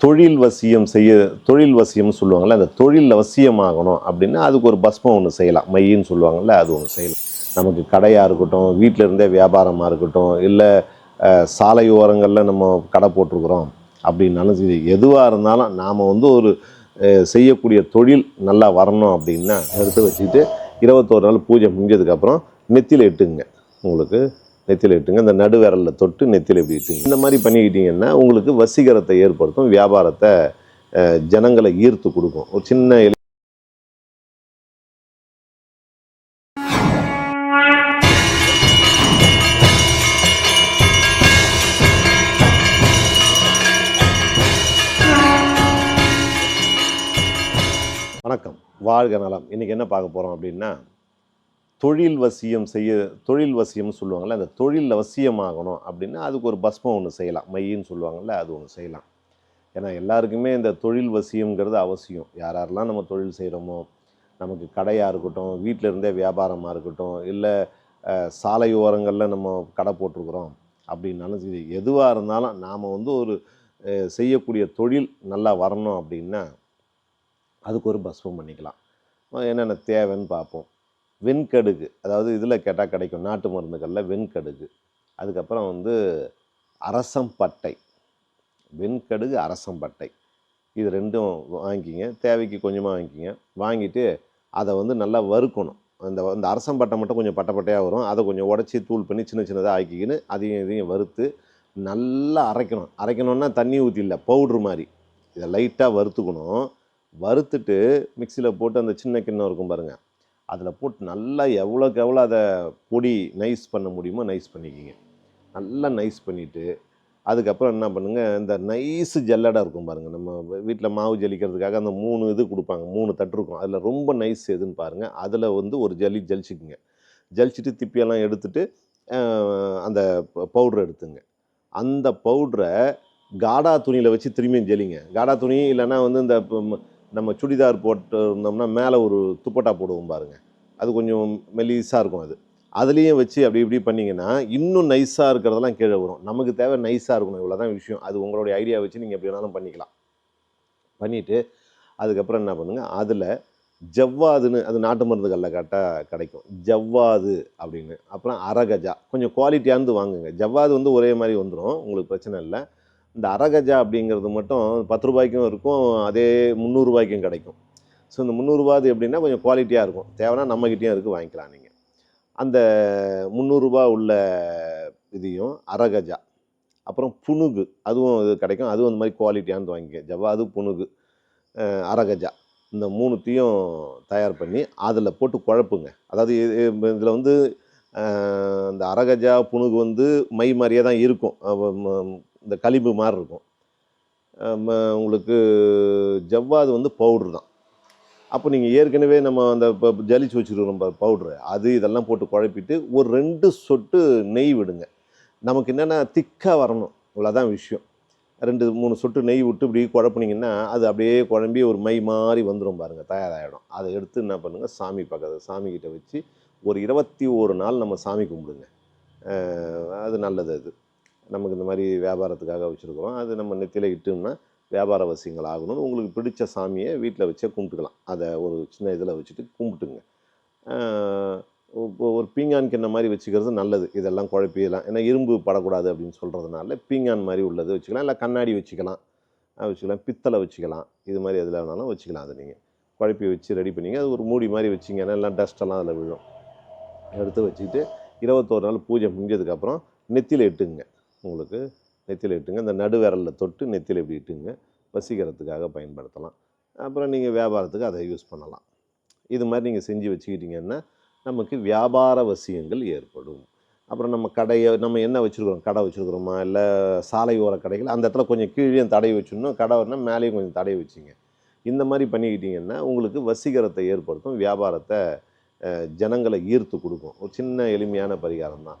தொழில் வசியம் செய்ய தொழில் வசியம்னு சொல்லுவாங்கள்ல அந்த தொழில் வசியமாகணும் அப்படின்னா அதுக்கு ஒரு பஸ்மம் ஒன்று செய்யலாம். மையின்னு சொல்லுவாங்கள்ல அது ஒன்று செய்யலாம். நமக்கு கடையாக இருக்கட்டும் வீட்டில் இருந்தே வியாபாரமாக இருக்கட்டும் இல்லை சாலை ஓரங்களில் நம்ம கடை போட்டிருக்கிறோம் அப்படின்னாலும் சரி எதுவாக இருந்தாலும் நாம் வந்து ஒரு செய்யக்கூடிய தொழில் நல்லா வரணும் அப்படின்னா எடுத்து வச்சுக்கிட்டு இருபத்தோரு நாள் பூஜை முடிஞ்சதுக்கப்புறம் நெத்தியில் இட்டுங்க உங்களுக்கு நெத்தியில் இட்டுங்க. இந்த நடுவிரலில் தொட்டு நெத்தியில் இப்படி இட்டுங்க. இந்த மாதிரி பண்ணிக்கிட்டீங்கன்னா உங்களுக்கு வசீகரத்தை ஏற்படுத்தும் வியாபாரத்தை ஜனங்களை ஈர்த்து கொடுக்கும். ஒரு சின்ன வணக்கம். வாழ்க நலம். இன்னைக்கு என்ன பார்க்க போகிறோம் அப்படின்னா தொழில் வசியம் செய்ய தொழில் வசியம்னு சொல்லுவாங்கள்ல அந்த தொழில் வசியமாகணும் அப்படின்னா அதுக்கு ஒரு பஸ்மம் ஒன்று செய்யலாம். மையின்னு சொல்லுவாங்கள்ல அது ஒன்று செய்யலாம். ஏன்னா எல்லாருக்குமே இந்த தொழில் வசியம்ங்கிறது அவசியம். யார் யாரெல்லாம் நம்ம தொழில் செய்கிறோமோ நமக்கு கடையாக இருக்கட்டும் வீட்டில் இருந்தே வியாபாரமாக இருக்கட்டும் இல்லை சாலை ஓரங்களில் நம்ம கடை போட்டிருக்கிறோம் அப்படின்னாலும் சரி எதுவாக இருந்தாலும் நாம் வந்து ஒரு செய்யக்கூடிய தொழில் நல்லா வரணும் அப்படின்னா அதுக்கு ஒரு பஸ்மம் பண்ணிக்கலாம். என்னென்ன தேவைன்னு பார்ப்போம். வெண்கடுகு. அதாவது இதில் கேட்டால் கிடைக்கும். நாட்டு மருந்துகளில் வெண்கடுகு. அதுக்கப்புறம் வந்து அரசம்பட்டை வெண்கடுகு அரசம்பட்டை இது ரெண்டும் வாங்கிக்கிங்க. தேவைக்கு கொஞ்சமாக வாங்கிக்கிங்க. வாங்கிட்டு அதை வந்து நல்லா வறுக்கணும். அந்த அந்த அரசம்பட்டை மட்டும் கொஞ்சம் பட்டை பட்டையாக வரும். அதை கொஞ்சம் உடச்சி தூள் பண்ணி சின்ன சின்னதாக ஆக்கிக்கின்னு அதையும் இதையும் வறுத்து நல்லா அரைக்கணும். அரைக்கணுன்னா தண்ணி ஊற்றி இல்லை பவுட்ரு மாதிரி. இதை லைட்டாக வறுத்துக்கணும். வறுத்துட்டு மிக்சியில் போட்டு அந்த சின்ன கிண்ணம் இருக்கும் பாருங்கள் அதில் போட்டு நல்லா எவ்வளோக்கு எவ்வளோ அதை பொடி நைஸ் பண்ண முடியுமோ நைஸ் பண்ணிக்கிங்க. நல்லா நைஸ் பண்ணிவிட்டு அதுக்கப்புறம் என்ன பண்ணுங்கள் இந்த நைஸு ஜல்லடை இருக்கும் பாருங்கள் நம்ம வீட்டில் மாவு ஜலிக்கிறதுக்காக அந்த மூணு இது கொடுப்பாங்க மூணு தட்டு இருக்கும். அதில் ரொம்ப நைஸ் எதுன்னு பாருங்கள் அதில் வந்து ஒரு ஜல்லி ஜலிச்சுக்குங்க. ஜலிச்சுட்டு திப்பியெல்லாம் எடுத்துட்டு அந்த பவுட்ரு எடுத்துங்க. அந்த பவுட்ரை காடா துணியில் வச்சு திரும்பியும் ஜெலிங்க. காடா துணி இல்லைன்னா வந்து இந்த நம்ம சுடிதார் போட்டு இருந்தோம்னா மேலே ஒரு துப்பட்டா போடுவோம் பாருங்கள் அது கொஞ்சம் மெலிசாக இருக்கும் அது. அதுலேயும் வச்சு அப்படி இப்படி பண்ணிங்கன்னா இன்னும் நைஸாக இருக்கிறதெல்லாம் கீழே வரும். நமக்கு தேவை நைஸாக இருக்கணும். இவ்வளோ தான் விஷயம். அது உங்களுடைய ஐடியா வச்சு நீங்கள் எப்படி வேணாலும் பண்ணிக்கலாம். பண்ணிவிட்டு அதுக்கப்புறம் என்ன பண்ணுங்கள் அதில் ஜவ்வாதுன்னு அது நாட்டு மருந்துகளில் கரெக்டாக கிடைக்கும். ஜவ்வாது அப்படின்னு. அப்புறம் அரகஜா. கொஞ்சம் குவாலிட்டியானது வாங்குங்க. ஜவ்வாது வந்து ஒரே மாதிரி வந்துடும் உங்களுக்கு பிரச்சனை இல்லை. இந்த அரகஜா அப்படிங்கிறது மட்டும் பத்து ரூபாய்க்கும் இருக்கும் அதே முந்நூறுரூபாய்க்கும் கிடைக்கும். ஸோ இந்த முந்நூறுரூபாது எப்படின்னா கொஞ்சம் குவாலிட்டியாக இருக்கும். தேவைன்னா நம்மக்கிட்டேயும் இருக்குது வாங்கிக்கலாம் நீங்கள் அந்த முந்நூறுரூபா உள்ள இதையும் அரகஜா அப்புறம் புணுகு அதுவும் இது கிடைக்கும். அதுவும் அந்த மாதிரி குவாலிட்டியானது வாங்கிக்க ஜவ்வாது புணுகு அரகஜா இந்த மூணுத்தையும் தயார் பண்ணி அதில் போட்டு குழப்புங்க. அதாவது இதில் வந்து இந்த அரகஜா புனுகு வந்து மை மாதிரியே தான் இருக்கும். இந்த களிம்பு மாதிரி இருக்கும். உங்களுக்கு ஜவ்வாது வந்து பவுட்ரு தான். அப்போ நீங்கள் ஏற்கனவே நம்ம அந்த இப்போ ஜலிச்சு வச்சுருக்கிறோம் பவுட்ரு அது இதெல்லாம் போட்டு குழப்பிட்டு ஒரு ரெண்டு சொட்டு நெய் விடுங்க. நமக்கு என்னென்னா திக்காக வரணும். இவ்வளோதான் விஷயம். ரெண்டு மூணு சொட்டு நெய் விட்டு இப்படி குழப்புனீங்கன்னா அது அப்படியே குழம்பி ஒரு மை மாதிரி வந்துடும் பாருங்கள் தயாராகிடும். அதை எடுத்து என்ன பண்ணுங்கள் சாமி பக்கத்து சாமிக்கிட்ட வச்சு ஒரு இருபத்தி ஒரு நாள் நம்ம சாமி கும்பிடுங்க. அது நல்லது அது. நமக்கு இந்த மாதிரி வியாபாரத்துக்காக வச்சுருக்கிறோம். அது நம்ம நெத்தியில் இட்டோம்னா வியாபார வசியங்கள் ஆகணும்னு உங்களுக்கு பிடிச்ச சாமியை வீட்டில் வச்சே கும்பிட்டுக்கலாம். அதை ஒரு சின்ன இதில் வச்சுட்டு கும்பிட்டுங்க. இப்போ ஒரு பீங்கான் கிண்ண மாதிரி வச்சுக்கிறது நல்லது. இதெல்லாம் குழப்பிடலாம் ஏன்னா இரும்பு படக்கூடாது அப்படின்னு சொல்கிறதுனால பீங்கான் மாதிரி உள்ளது வச்சுக்கலாம். இல்லை கண்ணாடி வச்சுக்கலாம். வச்சுக்கலாம். பித்தளை வச்சுக்கலாம். இது மாதிரி எதில் வேணாலும் வச்சுக்கலாம் அதை நீங்கள் குழப்பி வச்சு ரெடி பண்ணிங்க. அது ஒரு மூடி மாதிரி வச்சிங்கன்னா எல்லாம் டஸ்ட்டெல்லாம் அதில் விழும். எடுத்து வச்சுக்கிட்டு இருபத்தோரு நாள் பூஜை முடிஞ்சதுக்கப்புறம் நெத்தியில் இட்டுங்க. உங்களுக்கு நெத்தியில் இட்டுங்க. இந்த நடுவிரலில் தொட்டு நெத்தியில் இப்படி இட்டுங்க. வசீகரத்துக்காக பயன்படுத்தலாம். அப்புறம் நீங்கள் வியாபாரத்துக்கு அதை யூஸ் பண்ணலாம். இது மாதிரி நீங்கள் செஞ்சு வச்சுக்கிட்டிங்கன்னா நமக்கு வியாபார வசியங்கள் ஏற்படும். அப்புறம் நம்ம கடையை நம்ம என்ன வச்சுருக்கிறோம்? கடை வச்சுருக்கிறோமா? இல்லை சாலை ஓர கடைகள் அந்த இடத்துல கொஞ்சம் கீழே தடை வச்சிடணும். கடை வரணும் மேலேயும் கொஞ்சம் தடை வச்சிங்க. இந்த மாதிரி பண்ணிக்கிட்டிங்கன்னா உங்களுக்கு வசீகரத்தை ஏற்படுத்தும் வியாபாரத்தை ஜனங்களை ஈர்த்து கொடுக்கும். ஒரு சின்ன எளிமையான பரிகாரம் தான்